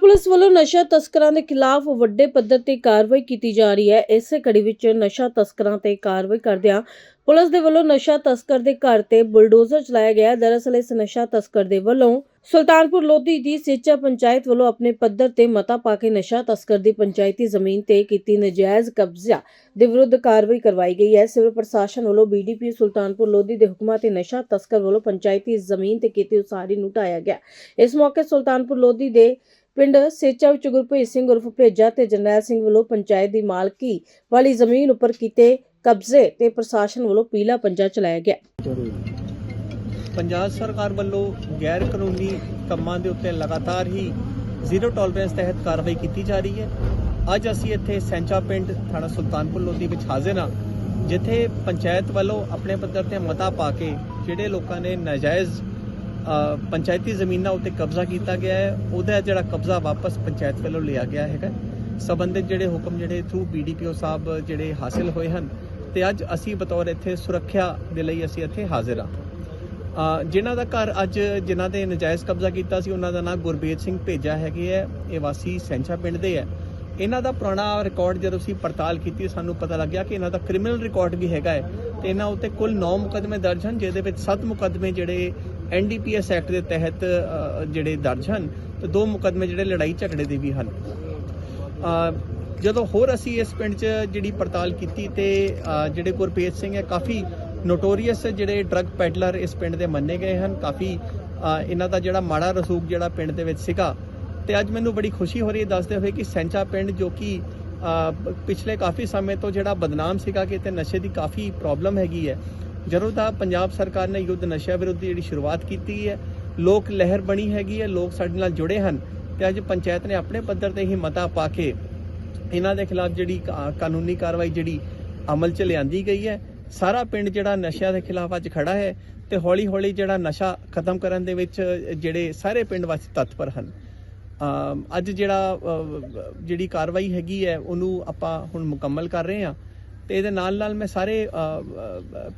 Police ਵੱਲੋਂ ਨਸ਼ਾ ਤਸਕਰਾਂ ਦੇ ਖਿਲਾਫ ਵੱਡੇ ਪੱਧਰ ਤੇ ਕਾਰਵਾਈ ਕੀਤੀ ਜਾ ਰਹੀ ਹੈ। ਇਸੇ ਕੜੀ ਵਿੱਚ ਨਸ਼ਾ ਤਸਕਰਾਂ ਤੇ ਕਾਰਵਾਈ ਕਰਦਿਆਂ ਪੁਲਿਸ ਦੇ ਵੱਲੋਂ ਨਸ਼ਾ ਤਸਕਰ ਦੇ ਘਰ ਤੇ ਬੁਲਡੋਜ਼ਰ ਚਲਾਇਆ ਗਿਆ। ਦਰਅਸਲ ਇਸ ਨਸ਼ਾ ਤਸਕਰ ਦੇ ਵੱਲੋਂ ਸੁਲਤਾਨਪੁਰ ਲੋਧੀ ਦੀ ਸੇਚਾ ਪੰਚਾਇਤ ਵੱਲੋਂ ਆਪਣੇ ਪੱਧਰ ਤੇ ਮਤਾ ਪਾ ਕੇ ਨਸ਼ਾ ਤਸਕਰ ਦੀ ਪੰਚਾਇਤੀ ਜ਼ਮੀਨ ਤੇ ਕੀਤੀ ਨਜਾਇਜ਼ ਕਬਜ਼ਾ ਦੇ ਵਿਰੁੱਧ ਕਾਰਵਾਈ ਕਰਵਾਈ ਗਈ ਹੈ। ਸਿਵਲ ਪ੍ਰਸ਼ਾਸਨ ਵੱਲੋਂ ਬੀਡੀਪੀ ਸੁਲਤਾਨਪੁਰ ਲੋਧੀ ਦੇ ਹੁਕਮਾਂ ਤੇ ਨਸ਼ਾ ਤਸਕਰ ਵੱਲੋਂ ਪੰਚਾਇਤੀ ਜ਼ਮੀਨ ਤੇ ਕੀਤੀ ਉਸਾਰੀ ਨੂੰ ਢਾਇਆ ਗਿਆ। ਇਸ ਮੌਕੇ ਸੁਲਤਾਨਪੁਰ ਲੋਧੀ ਦੇ ਪਿੰਡ ਸੇਚਾ ਵਿੱਚ ਗੁਰਪ੍ਰੀਤ ਸਿੰਘ ਉਰਫ ਭੇਜਾ ਤੇ ਜਰਨੈਲ ਸਿੰਘ ਵੱਲੋਂ ਪੰਚਾਇਤ ਦੀ ਮਾਲਕੀ ਵਾਲੀ ਜ਼ਮੀਨ ਉੱਪਰ ਕੀਤੇ ਕਬਜ਼ੇ ਤੇ ਪ੍ਰਸ਼ਾਸਨ ਵੱਲੋਂ ਪੀਲਾ ਪੰਜਾ ਚਲਾਇਆ ਗਿਆ। ਪੰਜਾਬ ਸਰਕਾਰ ਵੱਲੋਂ ਗੈਰ ਕਾਨੂੰਨੀ ਕੰਮਾਂ ਦੇ ਉੱਤੇ ਲਗਾਤਾਰ ਹੀ ਜ਼ੀਰੋ ਟੋਲਰੈਂਸ ਤਹਿਤ ਕਾਰਵਾਈ ਕੀਤੀ ਜਾ ਰਹੀ ਹੈ। ਅੱਜ ਅਸੀਂ ਇੱਥੇ ਸੈਂਚਾ ਪਿੰਡ ਥਾਣਾ ਸੁਲਤਾਨਪੁਰ ਲੋਧੀ ਵਿੱਚ ਹਾਜ਼ਰ ਹਾਂ, ਜਿੱਥੇ ਪੰਚਾਇਤ ਵੱਲੋਂ ਆਪਣੇ ਪੱਧਰ ਤੇ ਮਤਾ ਪਾ ਕੇ ਜਿਹੜੇ ਲੋਕਾਂ ਨੇ ਨਾਜਾਇਜ਼ ਪੰਚਾਇਤੀ ਜ਼ਮੀਨਾਂ ਉੱਤੇ ਕਬਜ਼ਾ ਕੀਤਾ ਗਿਆ ਹੈ। ਉਹਦਾ ਜਿਹੜਾ ਕਬਜ਼ਾ ਵਾਪਸ ਪੰਚਾਇਤ ਵੱਲੋਂ ਲਿਆ ਗਿਆ ਹੈਗਾ। ਸਬੰਧਿਤ ਜਿਹੜੇ ਹੁਕਮ ਜਿਹੜੇ ਥਰੂ ਬੀਡੀਪੀਓ ਸਾਹਿਬ ਜਿਹੜੇ ਹਾਸਲ ਹੋਏ ਹਨ ਤੇ ਅੱਜ ਅਸੀਂ ਬਤੌਰ ਇੱਥੇ ਸੁਰੱਖਿਆ ਦੇ ਲਈ ਅਸੀਂ ਇੱਥੇ ਹਾਜ਼ਰ ਹਾਂ। ਅ, ਜਿਨ੍ਹਾਂ ਦਾ ਘਰ ਅੱਜ ਜਿਨ੍ਹਾਂ ਦੇ ਨਜਾਇਜ਼ ਕਬਜ਼ਾ ਕੀਤਾ ਸੀ ਉਹਨਾਂ ਦਾ ਨਾਮ ਗੁਰਬੇਜ ਸਿੰਘ ਭੇਜਾ ਹੈਗੇ ਹੈ। ਇਹ ਵਾਸੀ ਸੈਂਚਾ ਪਿੰਡ ਦੇ ਹੈ। ਇਹਨਾਂ ਦਾ ਪੁਰਾਣਾ ਰਿਕਾਰਡ ਜਦੋਂ ਅਸੀਂ ਪੜਤਾਲ ਕੀਤੀ ਸਾਨੂੰ ਪਤਾ ਲੱਗਿਆ ਕਿ ਇਹਨਾਂ ਦਾ ਕ੍ਰਿਮੀਨਲ ਰਿਕਾਰਡ ਵੀ ਹੈਗਾ ਹੈ ਤੇ ਇਹਨਾਂ ਉੱਤੇ ਕੁੱਲ 9 ਮੁਕੱਦਮੇ ਦਰਜ ਹਨ ਜਿਹਦੇ ਵਿੱਚ 7 ਮੁਕੱਦਮੇ ਜਿਹੜੇ ਐਨਡੀਪੀਐਸ ਐਕਟ ਦੇ ਤਹਿਤ ਜਿਹੜੇ ਦਰਜ ਹਨ, ਤੇ ਦੋ ਮੁਕੱਦਮੇ ਜਿਹੜੇ ਲੜਾਈ ਝਗੜੇ ਦੇ ਵੀ ਹਨ। ਜਦੋਂ ਹੋਰ ਅਸੀਂ ਇਸ ਪਿੰਡ 'ਚ ਜਿਹੜੀ ਪੜਤਾਲ ਕੀਤੀ ਤੇ ਜਿਹੜੇ ਗੁਰਪ੍ਰੀਤ ਸਿੰਘ ਹੈ, ਕਾਫੀ ਨੋਟੋਰੀਅਸ ਜਿਹੜੇ ਡਰੱਗ ਪੈਡਲਰ ਇਸ ਪਿੰਡ ਦੇ ਮੰਨੇ ਗਏ ਹਨ, ਕਾਫੀ ਇਹਨਾਂ ਦਾ ਜਿਹੜਾ ਮਾੜਾ ਰਸੂਖ ਜਿਹੜਾ ਪਿੰਡ ਦੇ ਵਿੱਚ ਸੀਗਾ। ਤੇ ਅੱਜ ਮੈਨੂੰ ਬੜੀ ਖੁਸ਼ੀ ਹੋ ਰਹੀ ਹੈ, ਦੱਸਦੇ ਹੋਏ ਕਿ ਸੈਂਚਾ ਪਿੰਡ ਜੋ ਕਿ ਪਿਛਲੇ ਕਾਫੀ ਸਮੇਂ ਤੋਂ ਜਿਹੜਾ ਬਦਨਾਮ ਸੀਗਾ ਕਿ ਇੱਥੇ ਨਸ਼ੇ ਦੀ ਕਾਫੀ ਪ੍ਰੋਬਲਮ ਹੈਗੀ ਹੈ ਜਦੋਂ ਦਾ ਪੰਜਾਬ ਸਰਕਾਰ ਨੇ ਯੁੱਧ ਨਸ਼ਾ ਵਿਰੁੱਧ ਜਿਹੜੀ ਸ਼ੁਰੂਆਤ ਕੀਤੀ ਹੈ, ਲੋਕ ਲਹਿਰ ਬਣੀ ਹੈਗੀ ਹੈ, ਲੋਕ ਸਾਡੇ ਨਾਲ ਜੁੜੇ ਹਨ ਤੇ ਅੱਜ ਪੰਚਾਇਤ ਨੇ ਆਪਣੇ ਪੱਧਰ ਤੇ ਹੀ ਮਤਾ ਪਾ ਕੇ ਇਹਨਾਂ ਦੇ ਖਿਲਾਫ ਜਿਹੜੀ ਕਾ- ਕਾਨੂੰਨੀ ਕਾਰਵਾਈ ਜਿਹੜੀ ਅਮਲ 'ਚ ਲਿਆਂਦੀ ਗਈ ਹੈ। ਸਾਰਾ ਪਿੰਡ ਜਿਹੜਾ ਨਸ਼ਿਆਂ ਦੇ ਖਿਲਾਫ ਅੱਜ ਖੜਾ ਹੈ ਤੇ ਹੌਲੀ-ਹੌਲੀ ਜਿਹੜਾ ਨਸ਼ਾ ਖਤਮ ਕਰਨ ਦੇ ਵਿੱਚ ਜਿਹੜੇ ਸਾਰੇ ਪਿੰਡ ਵਾਸੀ ਤਤਪਰ ਹਨ। ਅੱਜ ਜਿਹੜਾ ਜਿਹੜੀ ਕਾਰਵਾਈ ਹੈਗੀ ਹੈ, ਉਹਨੂੰ ਆਪਾਂ ਹੁਣ ਮੁਕੰਮਲ ਕਰ ਰਹੇ ਹਾਂ। ਤੇ ਇਹਦੇ ਨਾਲ ਨਾਲ ਮੈਂ ਸਾਰੇ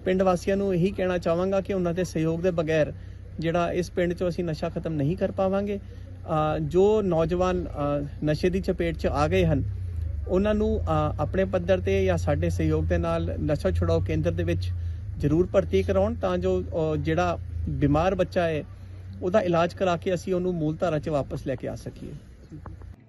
ਪਿੰਡ ਵਾਸੀਆਂ ਨੂੰ ਇਹੀ ਕਹਿਣਾ ਚਾਹਾਂਗਾ ਕਿ ਉਹਨਾਂ ਦੇ ਸਹਿਯੋਗ ਦੇ ਬਗੈਰ ਜਿਹੜਾ ਇਸ ਪਿੰਡ 'ਚੋਂ ਅਸੀਂ ਨਸ਼ਾ ਖਤਮ ਨਹੀਂ ਕਰ ਪਾਵਾਂਗੇ। ਜੋ ਨੌਜਵਾਨ ਨਸ਼ੇ ਦੀ ਚਪੇਟ 'ਚ ਆ ਗਏ ਹਨ, ਉਹਨਾਂ ਨੂੰ ਆਪਣੇ ਪੱਧਰ ਤੇ ਜਾਂ ਸਾਡੇ ਸਹਿਯੋਗ ਦੇ ਨਾਲ ਨਸ਼ਾ ਛੁਡਾਓ ਕੇਂਦਰ ਦੇ ਵਿੱਚ ਜ਼ਰੂਰ ਭਰਤੀ ਕਰਾਉਣ ਤਾਂ ਜੋ ਜਿਹੜਾ ਬਿਮਾਰ ਬੱਚਾ ਹੈ, ਉਹਦਾ ਇਲਾਜ ਕਰਾ ਕੇ ਅਸੀਂ ਉਹਨੂੰ ਮੂਲ ਧਾਰਾ 'ਚ ਵਾਪਸ ਲੈ ਕੇ ਆ ਸਕੀਏ।